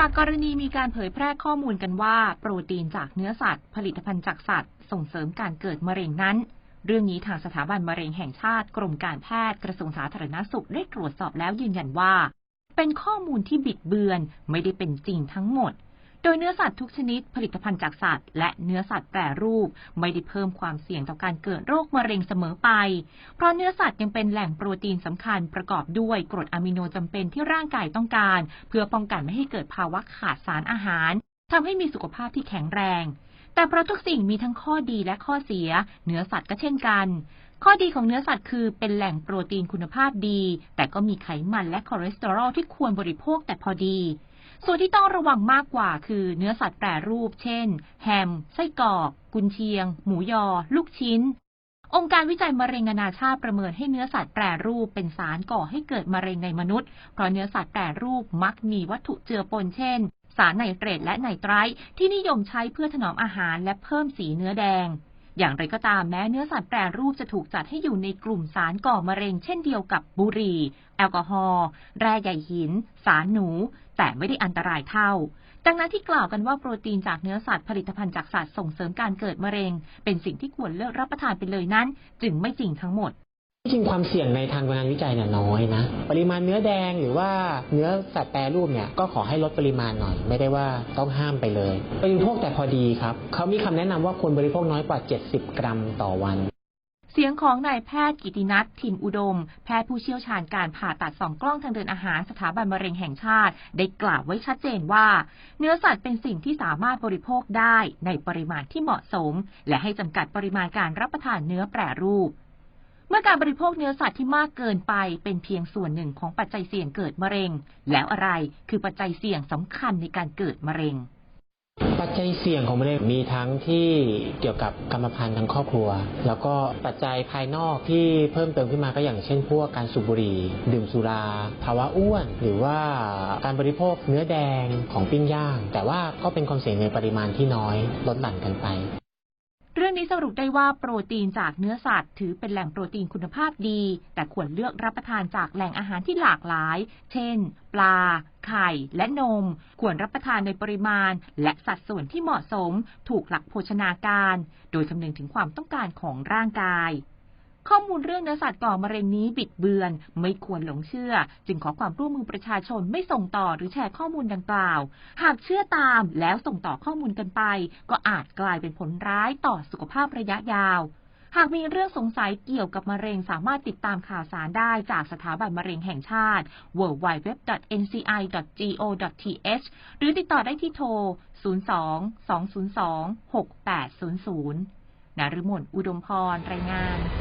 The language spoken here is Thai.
จากกรณีมีการเผยแพร่ข้อมูลกันว่า โปรตีนจากเนื้อสัตว์ ผลิตภัณฑ์จากสัตว์ ส่งเสริมการเกิดมะเร็งนั้น เรื่องนี้ทางสถาบันมะเร็งแห่งชาติ กรมการแพทย์กระทรวงสาธารณสุขได้ตรวจสอบแล้วยืนยันว่า เป็นข้อมูลที่บิดเบือนไม่ได้เป็นจริงทั้งหมด ดยเนื้อสัตว์ทุกชนิด ผลิตภัณฑ์จากสัตว์ และเนื้อสัตว์แปรรูป ไม่ได้เพิ่มความเสี่ยงต่อการเกิดโรคมะเร็งเสมอไป เพราะเนื้อสัตว์ยังเป็นแหล่งโปรตีนสำคัญประกอบด้วยกรดอะมิโนจำเป็นที่ร่างกายต้องการ เพื่อป้องกันไม่ให้เกิดภาวะขาดสารอาหารทำให้มีสุขภาพที่แข็งแรงแต่เพราะทุกสิ่งมีทั้งข้อดีและข้อเสีย เนื้อสัตว์ก็เช่นกัน ข้อดีของเนื้อสัตว์คือเป็นแหล่งโปรตีนคุณภาพดี แต่ก็มีไขมันและคอเลสเตอรอลที่ควรบริโภคแต่พอดี ส่วนที่ต้องระวังมากกว่าคือเนื้อสัตว์แปรรูป เช่น แฮม ไส้กรอก กุนเชียง หมูยอ ลูกชิ้น องค์การวิจัยมะเร็งนานาชาติประเมินให้เนื้อสัตว์แปรรูปเป็นสารก่อให้เกิดมะเร็งในมนุษย์ เพราะเนื้อสัตว์แปรรูปมักมีวัตถุเจือปนเช่น สารไนเตรตและไนไตรท์ที่นิยมใช้เพื่อถนอมอาหารและเพิ่มสีเนื้อแดง อย่างไรก็ตามแม้เนื้อสัตว์แปรรูปจะถูกจัดให้อยู่ในกลุ่มสารก่อมะเร็งเช่นเดียวกับบุหรี่ แอลกอฮอล์ แร่ใยหิน สารหนู แต่ไม่ได้อันตรายเท่า ดังนั้นที่กล่าวกันว่าโปรตีนจากเนื้อสัตว์ผลิตภัณฑ์จากสัตว์ส่งเสริมการเกิดมะเร็ง เป็นสิ่งที่ควรเลิกรับประทานไปเลยนั้น จึงไม่จริงทั้งหมด จริงความเสี่ยงในทางงานวิจัยเนี่ยน้อยนะ ปริมาณเนื้อแดงหรือว่าเนื้อสัตว์แปรรูปเนี่ยก็ขอให้ลดปริมาณหน่อย ไม่ได้ว่าต้องห้ามไปเลยบริโภคแต่พอดีครับเขามีคำแนะนำว่าควรบริโภคน้อยกว่า 70 กรัมต่อวันเสียงของนายแพทย์กิตินัททิมอุดม แพทย์ผู้เชี่ยวชาญการผ่าตัดสองกล้องทางเดินอาหารสถาบันมะเร็งแห่งชาติ ได้กล่าวไว้ชัดเจนว่า เนื้อสัตว์เป็นสิ่งที่สามารถบริโภคได้ในปริมาณที่เหมาะสม และให้จำกัดปริมาณการรับประทานเนื้อแปรรูป เมื่อการบริโภคเนื้อสัตว์ที่มากเกินไปเป็นเพียงส่วนหนึ่งของปัจจัยเสี่ยงเกิดมะเร็ง แล้วอะไรคือปัจจัยเสี่ยงสำคัญในการเกิดมะเร็ง ปัจจัยเสี่ยงของมะเร็งมีทั้งที่เกี่ยวกับกรรมพันธุ์ทางครอบครัว แล้วก็ปัจจัยภายนอกที่เพิ่มเติมขึ้นมาก็อย่างเช่น พวกการสูบบุหรี่ ดื่มสุรา ภาวะอ้วน หรือว่าการบริโภคเนื้อแดงของปิ้งย่าง แต่ว่าก็เป็นความเสี่ยงในปริมาณที่น้อยลดหลั่นกันไป สรุปได้ว่าโปรตีนจากเนื้อสัตว์ ถือเป็นแหล่งโปรตีนคุณภาพดี แต่ควรเลือกรับประทานจากแหล่งอาหารที่หลากหลาย เช่น ปลา ไข่ และนม ควรรับประทานในปริมาณ และสัดส่วนที่เหมาะสม ถูกหลักโภชนาการ โดยคำนึงถึงความต้องการของร่างกาย ข้อมูลเรื่องเนื้อสัตว์ก่อมะเร็งนี้บิดเบือน ไม่ควรหลงเชื่อ จึงขอความร่วมมือประชาชนไม่ส่งต่อหรือแชร์ข้อมูลดังกล่าว หากเชื่อตามแล้วส่งต่อข้อมูลกันไป ก็อาจกลายเป็นผลร้ายต่อสุขภาพระยะยาวหากมีเรื่องสงสัยเกี่ยวกับมะเร็งสามารถติดตามข่าวสารได้จากสถาบันมะเร็งแห่งชาติ www.nci.go.th หรือติดต่อได้ที่โทร 02 202 6800นฤมลอุดมพร รายงาน